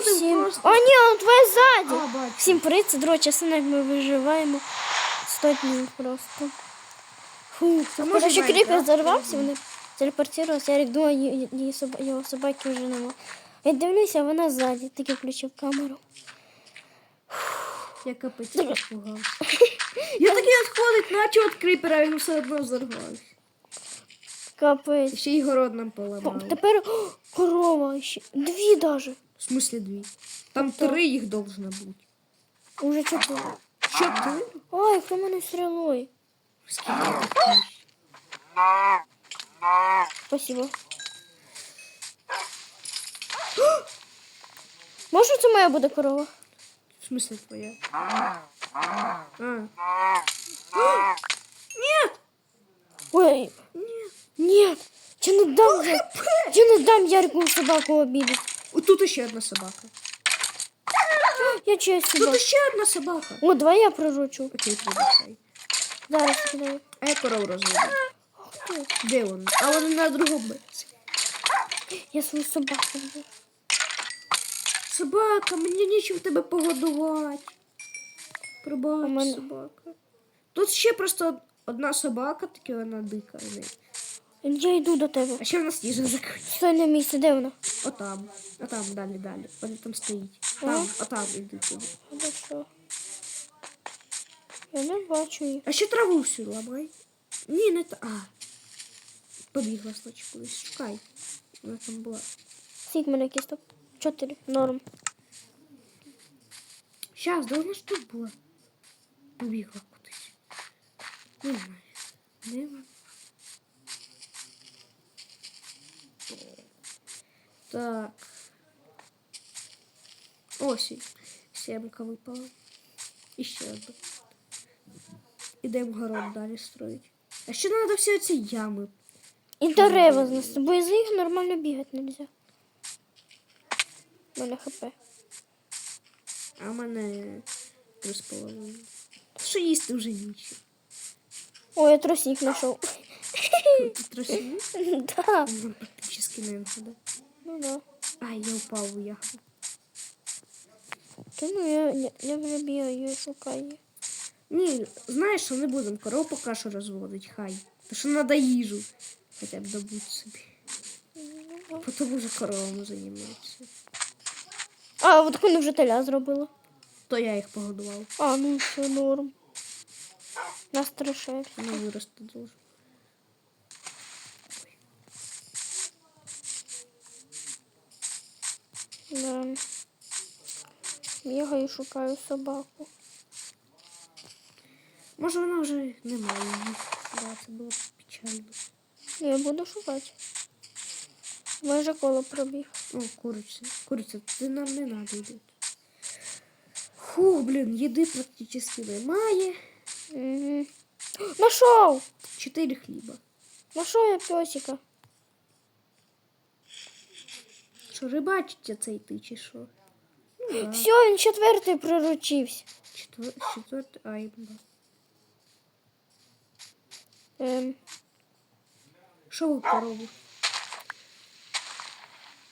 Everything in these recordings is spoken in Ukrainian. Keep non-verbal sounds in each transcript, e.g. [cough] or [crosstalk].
Всім... О, ні, он твоє ззаді. А. Всім привіт, це друга частина, як ми виживаємо. 100 днів просто. Фу, може коротше, кріпер зарвався, вони телепортувалися, я думаю, його собаки вже нема. Я дивлюся, вона ззаді, таки включив камеру. Я капець розпугав. Я такий відходить, наче від кріпера, а він все одно взорвався. Капець. Ще й город нам поламали. Тепер [gasps] корова ще. Дві даже. В смислі дві. Там Тобто- три їх должно бути. Уже чотири. Чотири? Ой, хто мене стрілою? Скільки? [gasps] Спасибо. [gasps] Може, це моя буде корова? В смислі твоя? А. [gasps] Ой, Ні. нет. Чи не дам я? Чи не дам Ярику собаку обідати? Тут ще одна собака. Я чиясь собака. Тут ще одна собака. О, давай я приручу. Окей, прибачай. Зараз кидаю. А я коров розведу. Де вони? А вони на другому боці. Я свою собаку вбив. Собака, мені нічим тебе погодувати. Пробач, мене- собака. Тут ще просто одна собака, таки вона дика. не. Я йду до тебе. А ще в нас їжа закрита. Стой на місці, де вона? Отам. Отам, далі, далі. Вона там стоїть. Там, отам іди туди. Хорошо. Я не бачу її. А ще траву всю ламай. Ні, не та. А. Побігла значить кудись. Шукай. Вона там була. Скільки мене кісток? Чотири. Норм. Щас, да вона ж тут була. Побігла кудись. Не знаю. Де Так. І Сімка випала. І ще одна. Ідемо город далі строїть. А ще треба всі ці ями. І дерева знести, бо із них нормально бігати не можна. У мене хп. А в мене три з половиною. Що їсти вже нічого. Ой, я тросник знайшов. Ти трохи [laughs] Да. Практически не надо. Ну да. Ай, я упав у ягоду. Та ну я, я, я вже бігаю шукаю. Ні, знаєш, що не будемо коров поки що розводити, хай. Тому що треба їжу хоча б добути собі. Потім вже коровами займатися. А, от вони вже теля зробила. То я їх погодував. А, ну все норм. Нас трошать. Воно вирости дуже. Да. Бігаю, шукаю собаку. Може вона вже немає їх. Да, це було печально. Я буду шукати. Майже коло пробіг. О, куриця. Куриця, ти нам не треба йти. Фу, блін, їди практично немає. Угу. Нашов! Чотири хліба. Нашов я песика. Що рибачить цей ти чи що? Ну. Все, він четвертий приручився. Четвер... Четвертий. Ай, да. Ем, Що ви корову?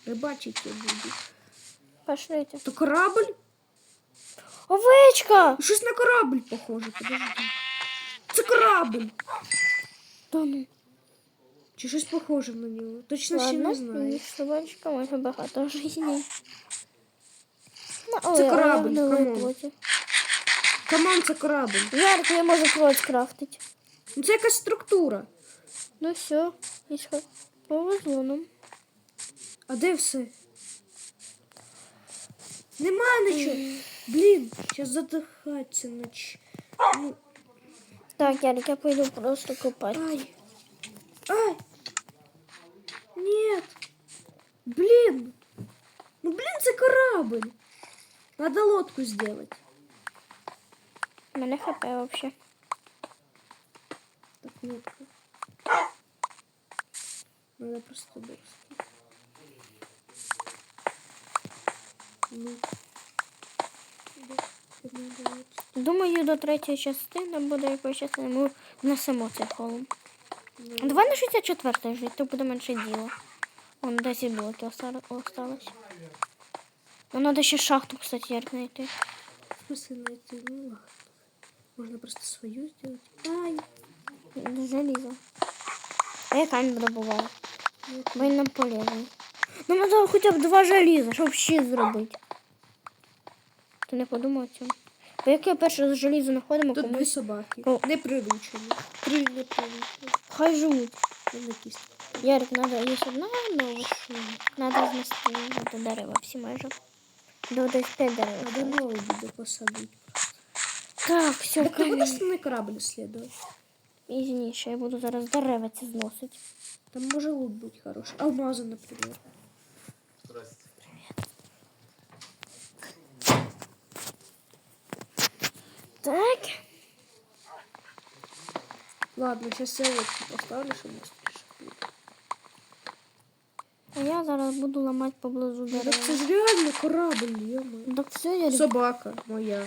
Рибачить я буду. пошлите. То корабль? Овечка! Щось на корабль похоже, подожди. Це корабль. Да ну. Чи щось похоже на нього? Точно ще не знаю. собачка може багато жизней. Ну, Це корабль, не камон. Камон, це корабль. Ярко, я можу плоть крафтити. Ну це якась структура. Ну все, ісход. Повезло нам. А де все? Нема нічого. Блін, зараз задихатися нач. Ну, Так, Ярик, я пойду просто копати. ай. Ай. Нет. Блин. Ну, блин, це корабль. Надо лодку сделать. У мене хп вообще. Так, лодку. Надо просто. Ну. Доски надо вот. Думаю, до третьої частини буде якоїсь частини. Ми несемо цей холм. Давай на 64 жити, то буде менше діла. Вон 10 блоків осталось. Ну, надо ще шахту, кстати, Ярик, знайти. В смысле найти? Ну. Можно просто свою сделать. Ай, Залізо. А я камінь добуваю. ну, Бо він нам полезний. Ну, треба хоча б два желіза, щоб щит зробити. Ти не подумав о Бо яке перше желізо знаходимо, Тут дві комусь собаки. О. Не приручені. Три не приручені. хай живуть. Ярик, надо, є одна нова. Надо знести до дерева всі майже. До десь 5 дерев. Надо новий буде посадити. Так, все, Так ти будеш на корабль слідувати? Пізніше, я буду зараз дерева ці зносити. Там може лут бути хороший. Алмази, наприклад. Так. Ладно, сейчас я вот поставлю, не спішити. А я зараз буду ламати поблизу Ну, Так це ж реально корабль, йома. Так все, Ярик. Собака моя.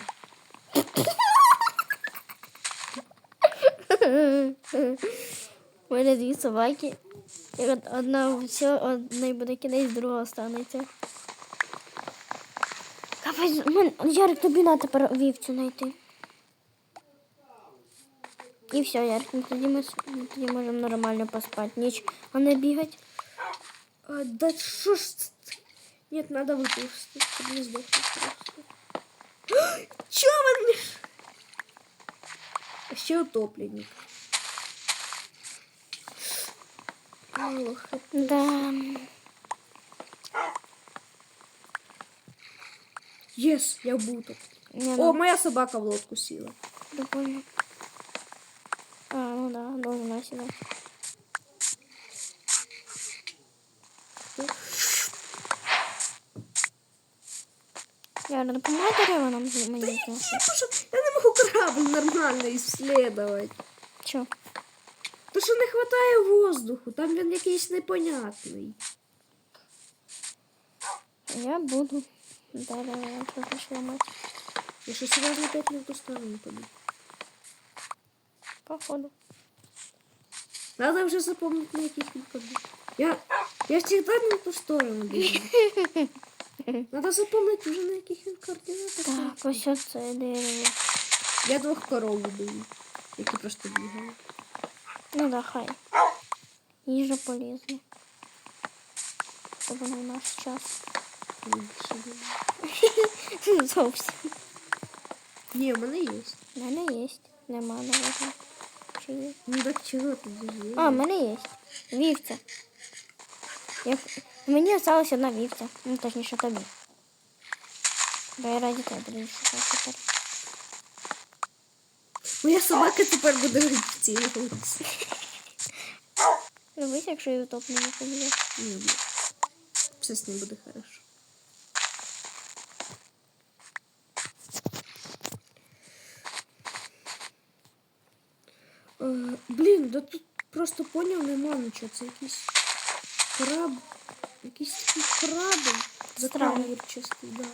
У мене дві собаки. І от одна все, одна буде кінець, друга останеться. Капець, Ярик, тобі треба тепер вівцю знайти. І все, Ярик, ну тоді ми с- ну, тоді можемо нормально поспати. Ніч, а не бігати. А, да что ж... ты? Нет, надо выпустить, чтобы не сдохнуть просто. Чё вы мне... А ще утопленник. Ох, Да. Єс, я був тут. Не, О, ну, моя собака в лодку сіла. прикольно. Ну да, должна сюда. Я допомагай дерева нам з- мені зносити. Я не можу корабль нормально исследовать. Чо? То що не хватає воздуху, там він якийсь непонятний. Я буду дерева щось ламати. Я що серйозно не в ту сторону пойду. Походу. Надо вже запомнити на ходу. Я, я всегда в ту сторону бігу. [laughs] Надо запомнити вже на він координатах. Так, ось оце дерево. Я двох коров убив, які просто бігали. Ну да, хай. Їжа полезна. Це вона в наш час. [laughs] Зовсім. Ні, в мене є. У мене є. Нема, наверное. Чи є? Ну так чого ти дуже? А, в мене є. Вівця. Я... Мені залишилась одна вівця. Ну, точніше тобі. Бо я раді тебе буду шукати тепер. Моя собака тепер буде жити в цій вулиці. Дивись, якщо я утоплення. Ні, ні. Все з ним буде хорошо. Блін, да тут просто поняв нема нічого. Це якийсь краб. Якийсь такий крабель. Странний. Закрамірчастий, да.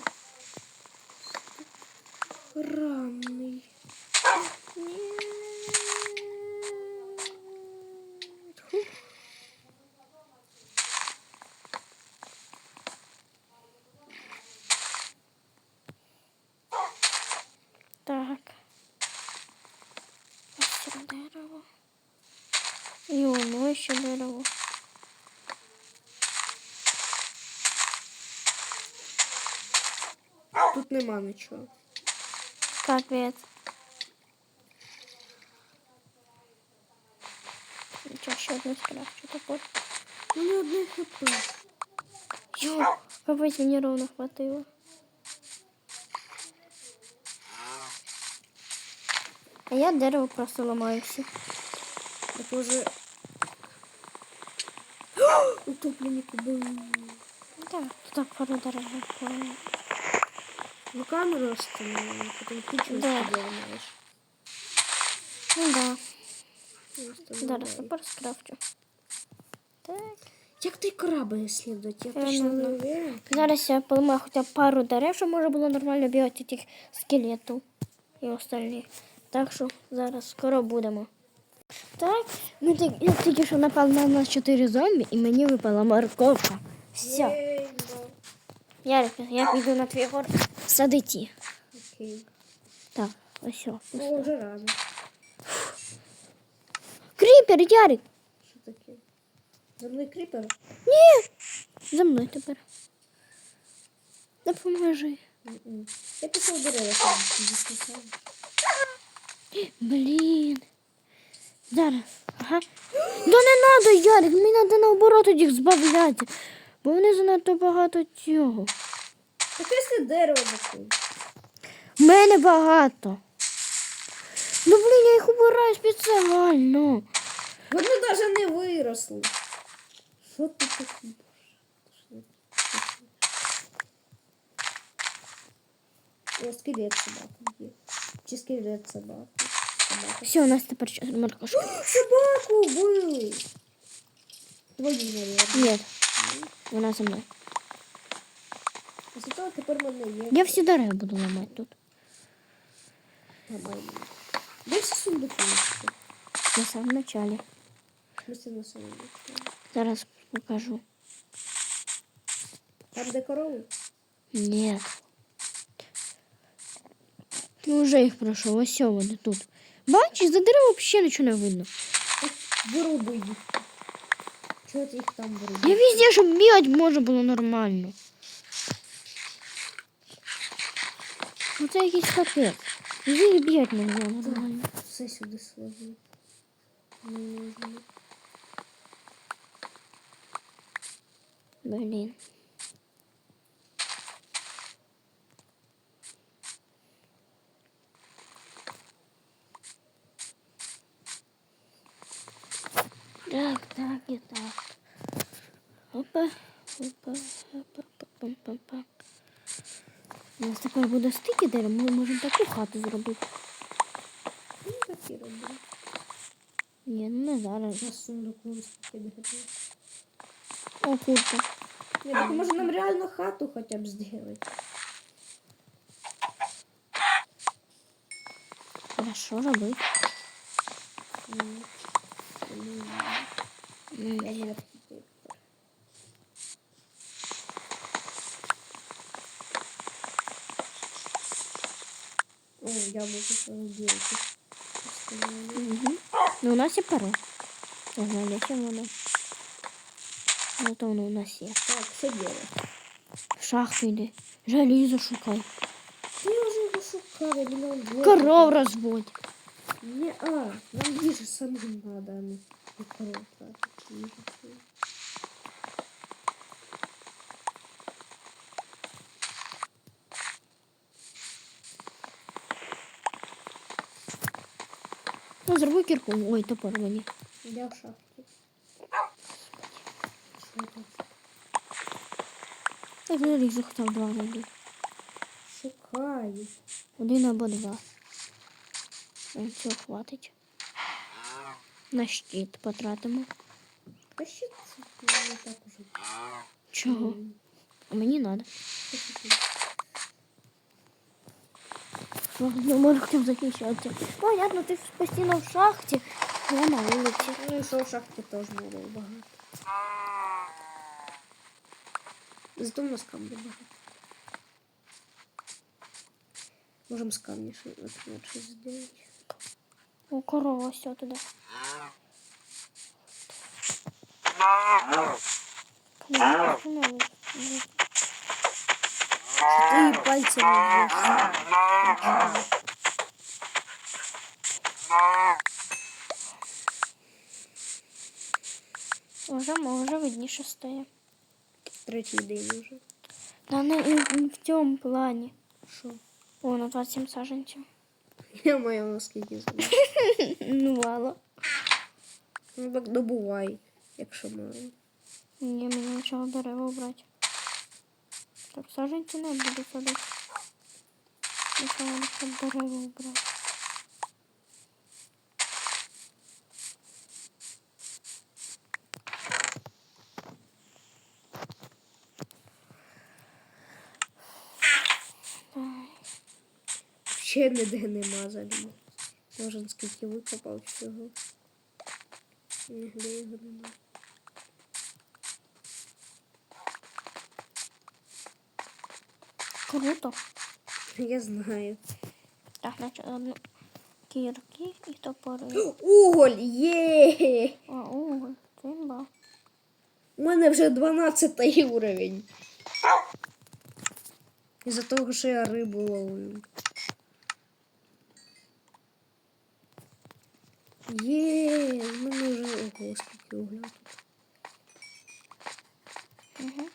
Ранний. Фу. нема нічого. Капець. Нічого, ще одну скрафчу топор. Ну не одне хп. Йо, капець мені ровно хватило. А я дерево просто ламаю всі. Так уже. [gasps] Утопленник убив. Так, так пару дерев. Ну камеру остановили, потом ключом Да. Ну да, зараз тепер скрафчу. Так. Як ти корабль слідувати? Я Я точно не не уверена. Зараз я поламаю хоча б пару дерев, щоб можна було нормально бігати тих скелетів і остальних. Так що зараз скоро будемо. Так, ми так, я тільки що напав на нас чотири зомбі і мені випала морковка. Все. Ярик, я піду на твій гор садиті. Окей. Так, ось. все. О, вже рано. Кріпер, Ярик! Що таке? За мною кріпер? Ні! За мною тепер. Допоможи. М-м. Я пішов дерева там. Блін. Зараз. Ага. Да не надо, Ярик, мені треба наоборот їх збавляти. Бо вони занадто багато цього. Так якщо дерево закинь. В мене багато. Ну блін, я їх убираю спеціально. Вони навіть не виросли. Що ти таке? О, скелет собаки є. Чи скелет собаки? Собака. Все, у нас тепер час моркошка. Собаку вбили. Твою, наверное. Ні, вона за мною. Після того тепер в мене є. Я всі дерева буду ламати тут. Нормально. Де всі сундуки? є? На самому началі. В смысле на самому началі? Зараз покажу. Там де корови? Ні. Ну вже їх пройшов, ось вони тут. Бачиш, за дерева взагалі нічого не видно. Вируби їх. Чого ти їх там Я вирубив? везде, щоб бігати можна було нормально. Це якийсь капець. Везде бігати не можна нормально. Все сюди сложив. Не можна. Блін. Так, так і так. Опа, опа, опа, опа, опа, опа. У нас тепер буде стільки дерев, ми можемо таку хату зробити. Ну, так і роблю. Ні, ну не зараз. На сундуку скільки дерев. О, курка. Ні, так може нам реально хату хоча б зробити. Хорошо робити. Ні. Ні. М. Я не архітектор. О, я можу зробити. Угу. Ну, у нас є перо. Не знаю, для чого воно. Ну, то воно у нас є. Так, що делать? В шахту йди. Желізо шукай. Я вже його шукав, я мільйон блоків. Коров розводь. Не, а, нам їжа самим надо, а не не коров тратить. Ну, зроби кірку. Ой, топор мені. Я в шахті. Так желізо хотів два знайти. Шукаю. Один або два. Ой, Цього хватить. На щит потратимо. Та це не так уже. Чого? Мені треба. що це таке? Ну, може хотів захищатися. Понятно, ти постійно в шахті, а я на вулиці. Ну і що в шахті теж було багато. Зато у нас камня багато. Можемо з камня ще наприклад, щось зробити. О, корова все туди. Конечно, не пальцями б'єш. Уже, може видніше стає. Третій день вже. Та не і в цьому плані. Що? О, на 27 саженців. Я маю наскільки знаю. [laughs] Ну, мало. Ну так добувай, якщо маю. Ні, мені почало дерева брати. Так, саженці не буду садити. Почала лише дерева брати. Ще ніде нема заліза. Кожен скільки викопав всього. Нігде його нема. Круто. Я знаю. Так, значить, одну кірки і топори. [gasps] Уголь! Є! А, уголь, цимба. У мене вже 12 уровень. Із-за того, що я рибу ловлю. Є, в мене вже ого, скільки угля тут. Угу.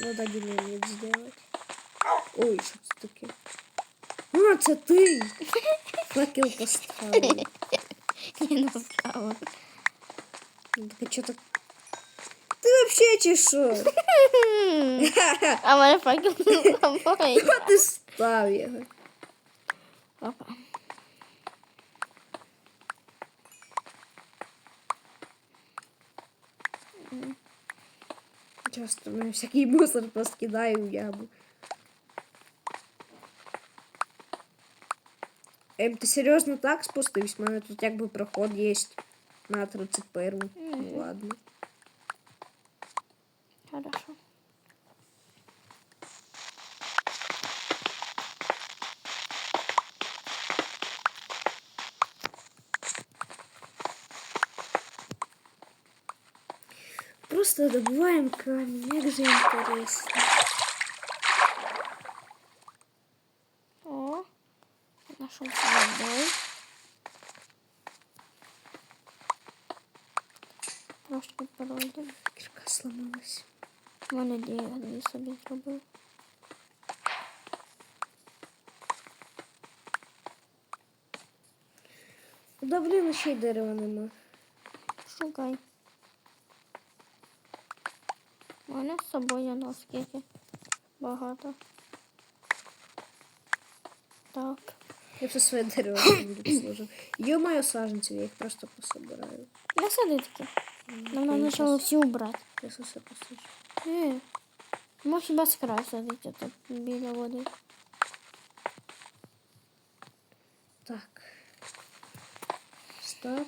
Надо динамит сделать. Ой, що це таке? А, це ти! Факел поставив. Я не вправо. Ну, Так, а так? Ти вообще чи що? А мене факел не ламає. Кого ти став його? Опа. Часто мене всякий [laughs] мусор поскидаю в яму. Ем, ти серйозно так спустився? У мене тут якби проход є на 31. Ну ладно. Просто добуваємо камінь, як же інтересно. О, нашел водой. Трошки пройду. Кірка сломалась. У мене дві собі зробив. Да блін, ще й дерева нема. Шукай. У мене з собою наскільки багато. Так. Я все своє дерево сложив. Йо-моє саженців, я їх просто пособираю. Насади таки. Нам Я надо щас- сначала все убрать. Я все посаджу. Е, може хіба з краю садити тут біля води. Так. Так.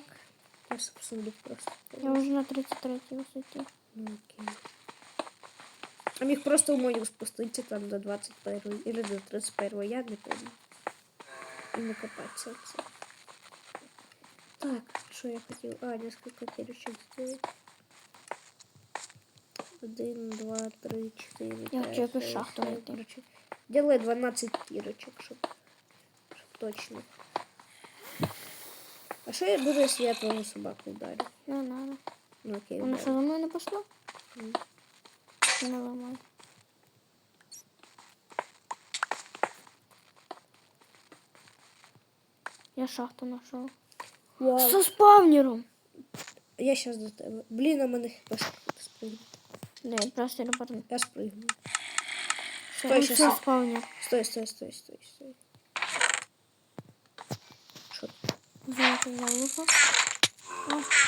Я сундук просто. Я вже на 33 висоті. Ну, окей. А міг просто в мою спуститися там до 21 или до 31, я не помню. І не копатися це. Так, що я хотів? А, несколько кирочек сделать. Один, два, три, четыре, Я хочу якусь шахту знайти. Делай 12 кирочек, щоб, щоб точно. А що я буду, якщо я твою собаку ударю? Не надо. Ну окей, Вона що за мною не пішла? М. Не ламай. Я шахту знайшов. Вау. Со спавнером. Я сейчас до тебе. Блін, а мене хп спригну. Не, просто телепортну. Я спригну. Все, Стой, щас. спавнер. Стой, стой, стой, стой, стой. Що? ти? Золото залупа.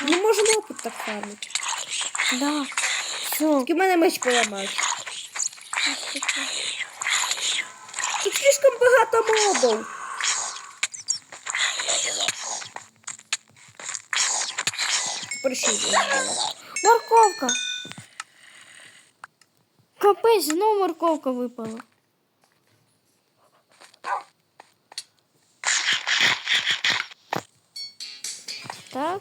Не можемо опит так фармити. Да. Все. Тільки в мене меч поламався. Тут слишком багато мобів. Зробила. Морковка. Капець, знову морковка випала. Так.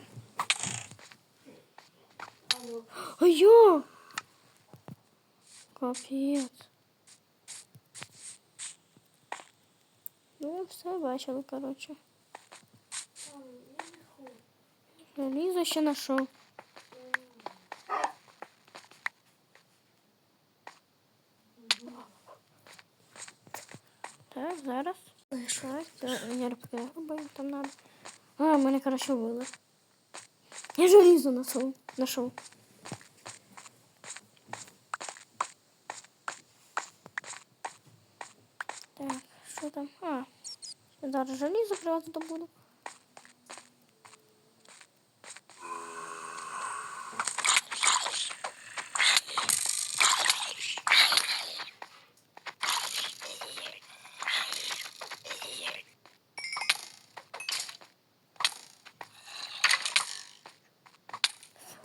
Я? Капець. Ну, все бачили, коротше. Желізо ще знайшов. Так, зараз. Так, це нервки робимо там надо. А, мене коротше вбили. Я желізо знайшов. Нашов. Так, там? А, зараз желізо просто добуду.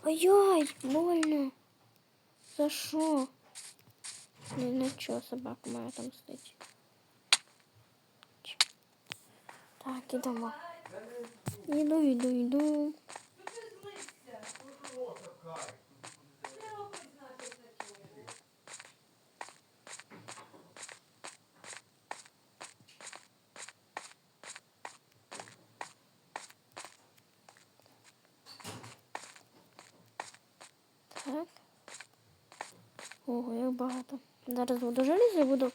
Ой-ой, больно. За що? Ну нічого, собака моя там стоїть. Так, ідемо. Іду, іду, іду. Так. Ого, як багато. Зараз буду жаліти і буду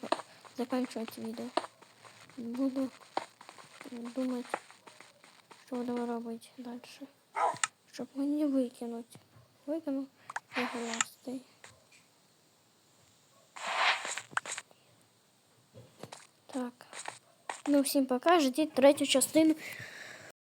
закінчувати відео. Буду думати, що будемо робити далі. Щоб мені викинути. Викину і гласти. Так. Ну, всім пока. Ждіть третю частину